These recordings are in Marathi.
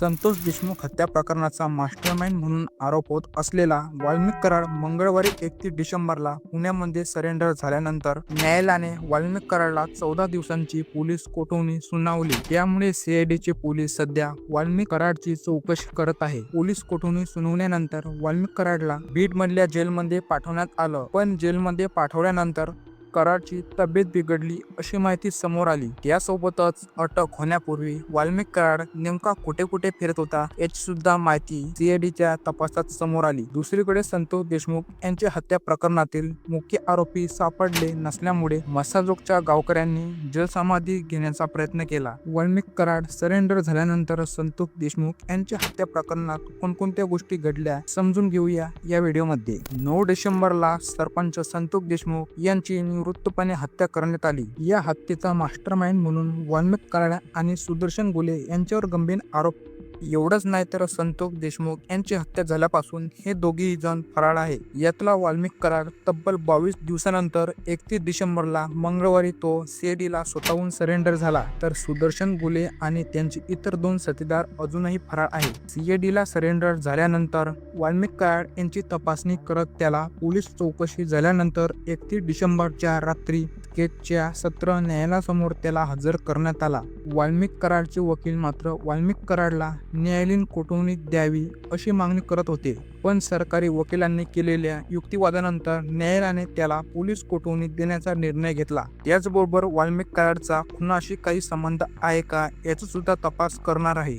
संतोष देशमुख हत्या प्रकरणाचा मास्टरमाइंड म्हणून आरोप होत असलेला वाल्मिक कराड मंगळवारी एकतीस डिसेंबरला पुण्यामध्ये सरेंडर झाल्यानंतर न्यायालयाने वाल्मिक कराडला चौदा दिवसांची पोलीस कोठवणी सुनावली. त्यामुळे सीआयडीचे पोलीस सध्या वाल्मिक कराडची चौकशी करत आहे. पोलीस कोठवणी सुनावल्यानंतर वाल्मिक कराडला बीड मधल्या जेलमध्ये पाठवण्यात आलं. पण जेलमध्ये पाठवल्यानंतर कराडची तब्येत बिघडली अशी माहिती समोर आली. यासोबतच अटक होण्यापूर्वी वाल्मिक कराड नेमका कुठे कुठे फिरत होता याची सुद्धा माहिती सीआयडीच्या तपासात समोर आली. दुसरीकडे संतोष देशमुख यांच्या हत्या प्रकरणातील मुख्य आरोपी सापडले नसल्यामुळे मसाजोगच्या गावकऱ्यांनी जलसमाधी घेण्याचा प्रयत्न केला. वाल्मिक कराड सरेंडर झाल्यानंतर संतोष देशमुख यांच्या हत्या प्रकरणात कोणकोणत्या गोष्टी घडल्या समजून घेऊया या व्हिडिओमध्ये. नऊ डिसेंबरला सरपंच संतोष देशमुख यांची निवृत्तपणे हत्या करण्यात आली. या हत्येचा मास्टरमाइंड म्हणून वाल्मिक कराड आणि सुदर्शन गोले यांच्यावर गंभीर आरोप एवढंच नाही तर संतोष देशमुख यांची हत्या झाल्यापासून हे दोघेही जण फराळ आहे. यातला वाल्मिक कराड तब्बल बावीस दिवसानंतर एकतीस डिसेंबरला मंगळवारी तो सीएडीला स्वतःहून सरेंडर झाला. तर सुदर्शन गुले आणि त्यांचे इतर दोन साथीदार अजूनही फराळ आहे सीएडीला सरेंडर झाल्यानंतर वाल्मिक कराड यांची तपासणी करत त्याला पोलीस चौकशी झाल्यानंतर एकतीस डिसेंबरच्या रात्री केसच्या सत्र न्यायालयासमोर त्याला हजर करण्यात आला. वाल्मिक कराडचे वकील मात्र वाल्मिक कराडला न्यायालयीन कोठवणी द्यावी अशी मागणी करत होते. पण सरकारी वकिलांनी केलेल्या युक्तिवादानंतर न्यायालयाने त्याला पोलीस कोठवणी देण्याचा निर्णय घेतला. त्याचबरोबर वाल्मिक कराडचा खुनाशी काही संबंध आहे का याचा सुद्धा तपास करणार आहे.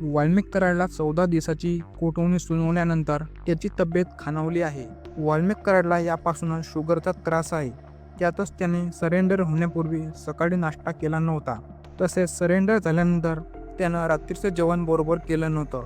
वाल्मिक कराडला चौदा दिवसाची कोठवणी सुनावल्यानंतर त्याची तब्येत खानावली आहे. वाल्मिक कराडला यापासून शुगरचा त्रास आहे. त्यातच त्याने सरेंडर होण्यापूर्वी सकाळी नाश्ता केला नव्हता. तसेच सरेंडर झाल्यानंतर त्यानं रात्रीचं जेवण बरोबर केलं नव्हतं.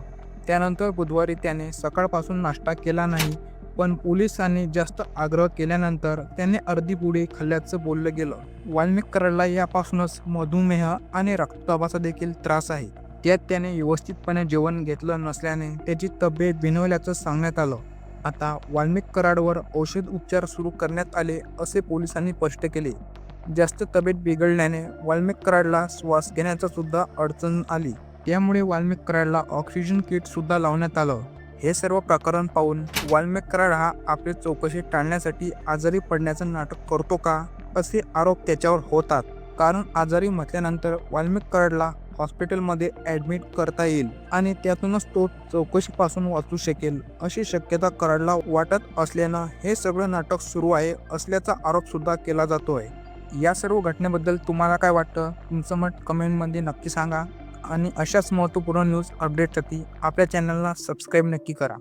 त्यानंतर बुधवारी त्याने सकाळपासून नाश्ता केला नाही पण पोलिसांनी जास्त आग्रह केल्यानंतर त्याने अर्धी पुढे खाल्ल्याचं बोललं गेलं. वाल्मिक कराडला यापासूनच मधुमेह आणि रक्तदाबाचा देखील त्रास आहे. त्यात त्याने व्यवस्थितपणे जेवण घेतलं नसल्याने त्याची तब्येत बिनवल्याचं सांगण्यात आलं. आता वाल्मिक कराडवर औषध उपचार सुरू करण्यात आले असे पोलिसांनी स्पष्ट केले. जास्त तब्येत बिघडल्याने वाल्मिक कराडला श्वास घेण्याचा सुद्धा अडचण आली. त्यामुळे वाल्मिक कराडला ऑक्सिजन किट सुद्धा लावण्यात आलं. हे सर्व प्रकरण पाहून वाल्मिक कराड हा आपली चौकशी टाळण्यासाठी आजारी पडण्याचं नाटक करतो का असे आरोप त्याच्यावर होतात. कारण आजारी म्हटल्यानंतर वाल्मिक कराडला हॉस्पिटलमध्ये ॲडमिट करता येईल आणि त्यातूनच तो चौकशीपासून वाचू शकेल अशी शक्यता कराडला वाटत असल्यानं हे सगळं नाटक सुरू आहे असल्याचा आरोप सुद्धा केला जातो आहे या सर्व घटनेबद्दल तुम्हाला काय वाटतं? तुमचं मत कमेंटमध्ये नक्की सांगा. आणि अशाच महत्त्वपूर्ण न्यूज अपडेटसाठी आपल्या चॅनलला सबस्क्राईब नक्की करा.